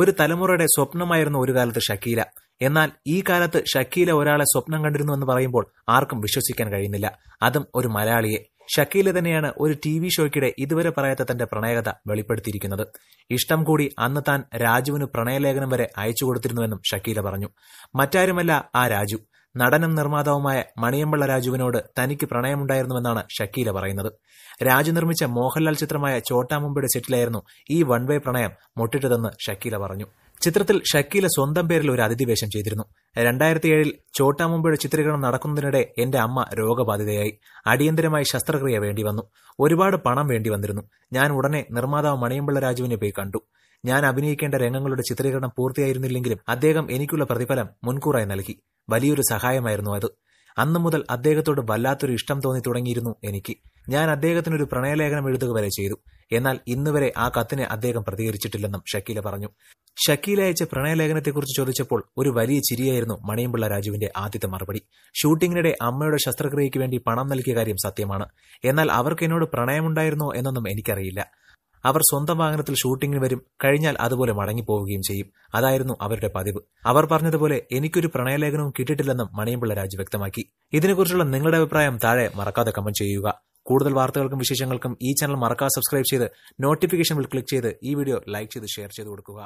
ഒരു തലമുറയുടെ സ്വപ്നമായിരുന്നു ഒരു കാലത്ത് ഷക്കീല. എന്നാൽ ഈ കാലത്ത് ഷക്കീല ഒരാളെ സ്വപ്നം കണ്ടിരുന്നു എന്ന് പറയുമ്പോൾ ആർക്കും വിശ്വസിക്കാൻ കഴിയുന്നില്ല. അതും ഒരു മലയാളിയെ. ഷക്കീല തന്നെയാണ് ഒരു ടി വി ഷോയ്ക്കിടെ ഇതുവരെ പറയാത്ത തന്റെ പ്രണയകഥ വെളിപ്പെടുത്തിയിരിക്കുന്നത്. ഇഷ്ടം കൂടി അന്ന് താൻ രാജുവിന് പ്രണയലേഖനം വരെ അയച്ചു കൊടുത്തിരുന്നുവെന്നും ഷക്കീല പറഞ്ഞു. മറ്റാരുമല്ല ആ രാജു. നടനും നിർമ്മാതാവുമായ മണിയമ്പിള്ള രാജുവിനോട് തനിക്ക് പ്രണയമുണ്ടായിരുന്നുവെന്നാണ് ഷക്കീല പറയുന്നത്. രാജു നിർമ്മിച്ച മോഹൻലാൽ ചിത്രമായ ചോട്ടാമുമ്പയുടെ സെറ്റിലായിരുന്നു ഈ വൺ വേ പ്രണയം മുട്ടിട്ടതെന്ന് ഷക്കീല പറഞ്ഞു. ചിത്രത്തിൽ ഷക്കീല സ്വന്തം പേരിൽ ഒരു അതിഥിവേഷം ചെയ്തിരുന്നു. രണ്ടായിരത്തി ഏഴിൽ ചോട്ടാമുമ്പയുടെ ചിത്രീകരണം നടക്കുന്നതിനിടെ എന്റെ അമ്മ രോഗബാധിതയായി. അടിയന്തരമായി ശസ്ത്രക്രിയ വേണ്ടി വന്നു. ഒരുപാട് പണം വേണ്ടി വന്നിരുന്നു. ഞാൻ ഉടനെ നിർമ്മാതാവ് മണിയമ്പിള്ള രാജുവിനെ പോയി കണ്ടു. ഞാൻ അഭിനയിക്കേണ്ട രംഗങ്ങളുടെ ചിത്രീകരണം പൂർത്തിയായിരുന്നില്ലെങ്കിലും അദ്ദേഹം എനിക്കുള്ള പ്രതിഫലം മുൻകൂറായി നൽകി. വലിയൊരു സഹായമായിരുന്നു അത്. അന്നു മുതൽ അദ്ദേഹത്തോട് വല്ലാത്തൊരു ഇഷ്ടം തോന്നി തുടങ്ങിയിരുന്നു എനിക്ക്. ഞാൻ അദ്ദേഹത്തിനൊരു പ്രണയലേഖനം എഴുതുക വരെ ചെയ്തു. എന്നാൽ ഇന്നുവരെ ആ കത്തിനെ അദ്ദേഹം പ്രതികരിച്ചിട്ടില്ലെന്നും ഷക്കീല പറഞ്ഞു. ഷക്കീല അയച്ച പ്രണയലേഖനത്തെക്കുറിച്ച് ചോദിച്ചപ്പോൾ ഒരു വലിയ ചിരിയായിരുന്നു മണിയമ്പിള്ള രാജുവിന്റെ ആദ്യത്തെ മറുപടി. ഷൂട്ടിങ്ങിനിടെ അമ്മയുടെ ശസ്ത്രക്രിയയ്ക്ക് വേണ്ടി പണം നൽകിയ കാര്യം സത്യമാണ്. എന്നാൽ അവർക്ക് എന്നോട് പ്രണയമുണ്ടായിരുന്നോ എന്നൊന്നും എനിക്കറിയില്ല. അവർ സ്വന്തം വാഹനത്തിൽ ഷൂട്ടിങ്ങിന് വരും കഴിഞ്ഞാൽ അതുപോലെ മടങ്ങിപ്പോവുകയും ചെയ്യും. അതായിരുന്നു അവരുടെ പതിവ്. അവർ പറഞ്ഞതുപോലെ എനിക്കൊരു പ്രണയലേഖനവും കിട്ടിയിട്ടില്ലെന്നും മണിയമ്പിള്ള രാജ് വ്യക്തമാക്കി. ഇതിനെക്കുറിച്ചുള്ള നിങ്ങളുടെ അഭിപ്രായം താഴെ മറക്കാതെ കമന്റ് ചെയ്യുക. കൂടുതൽ വാർത്തകൾക്കും വിശേഷങ്ങൾക്കും ഈ ചാനൽ മറക്കാതെ സബ്സ്ക്രൈബ് ചെയ്ത് നോട്ടിഫിക്കേഷൻ ബിൽ ക്ലിക്ക് ചെയ്ത് ഈ വീഡിയോ ലൈക്ക് ചെയ്ത് ഷെയർ ചെയ്ത് കൊടുക്കുക.